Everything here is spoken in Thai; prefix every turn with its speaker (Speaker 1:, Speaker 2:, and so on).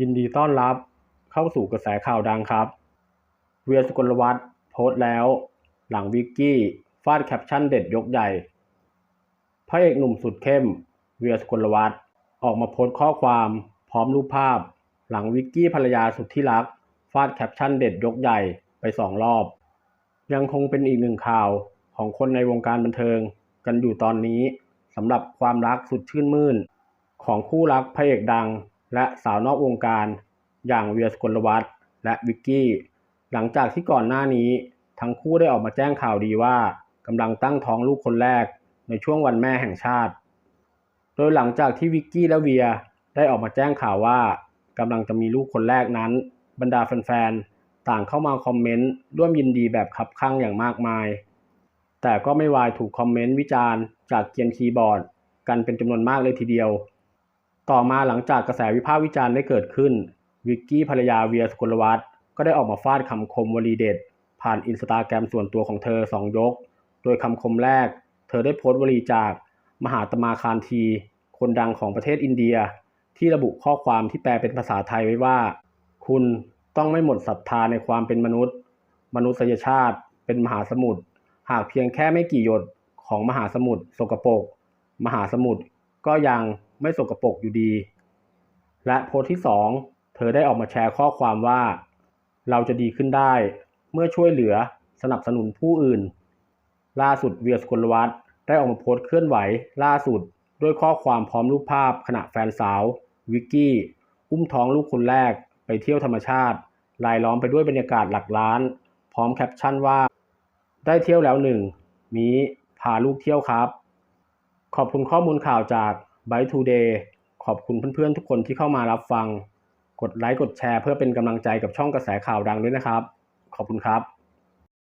Speaker 1: ยินดีต้อนรับเข้าสู่กระแสข่าวดังครับ เวียสุกลวัฒน์โพสต์แล้ว หลังวิกกี้ฟาดแคปชั่นเด็ดยกใหญ่ พระเอกหนุ่มสุดเข้ม เวียสุกลวัฒน์ออกมาโพสต์ข้อความพร้อมรูปภาพ หลังวิกกี้ภรรยาสุดที่รัก ฟาดแคปชั่นเด็ดยกใหญ่ไปสองรอบ ยังคงเป็นอีกหนึ่งข่าวของคนในวงการบันเทิงกันอยู่ตอนนี้สำหรับความรักสุดชื่นมื่น ของคู่รักพระเอกดัง และสาวนอกวงการอย่างเวียสกลวัฒน์และวิกกี้ หลังจากที่ก่อนหน้านี้ ทั้งคู่ได้ออกมาแจ้งข่าวดีว่ากำลังตั้งท้องลูกคนแรกในช่วงวันแม่แห่งชาติ โดยหลังจากที่วิกกี้และเวียได้ออกมาแจ้งข่าวว่ากำลังจะมีลูกคนแรกนั้น บรรดาแฟนๆ ต่างเข้ามาคอมเมนต์ร่วมยินดีแบบคับข้างอย่างมากมาย แต่ก็ไม่วายถูกคอมเมนต์วิจารณ์จากเกียนคีย์บอร์ด กันเป็นจำนวนมากเลยทีเดียว ต่อมาหลังจากกระแสวิพากษ์วิจารณ์ได้เกิดขึ้น วิกกี้ภรรยาเวียสกุลวัฒน์ก็ได้ออกมาฟาดคำคมวลีเด็ด ผ่านอินสตาแกรมส่วนตัวของเธอสองยก โดยคำคมแรก เธอได้โพสต์วลีจากมหาตมาคารที คนดังของประเทศอินเดีย ที่ระบุข้อความที่แปลเป็นภาษาไทยไว้ว่า คุณต้องไม่หมดศรัทธาในความเป็นมนุษย์ มนุษยชาติ เป็นมหาสมุทรหากเพียงแค่ไม่กี่หยดของมหาสมุทรสกปรกมหาสมุทรก็ยัง ไม่สกปรกอยู่ดี และโพสต์ที่ 2 เธอได้ออกมาแชร์ข้อความว่า เราจะดีขึ้นได้ เมื่อช่วยเหลือสนับสนุนผู้อื่น ล่าสุดเวียสกลวัฒน์ได้ออกมาโพสต์เคลื่อนไหว ล่าสุดด้วยข้อความพร้อมรูปภาพ ขณะแฟนสาว วิกกี้ อุ้มท้องลูกคนแรก ไปเที่ยวธรรมชาติรายล้อมไปด้วยบรรยากาศหลักล้าน พร้อมแคปชั่นว่า ได้เที่ยวแล้วหนึ่งมีพาลูกเที่ยวครับ ขอบคุณข้อมูลข่าวจาก b y t Today ขอบคุณเพื่อนๆทุกคนที่เข้ามารับฟัง กดไลค์กดแชร์เพื่อเป็นกำลังใจกับช่องกระแสข่าวดังด้วยนะครับ ขอบคุณครับ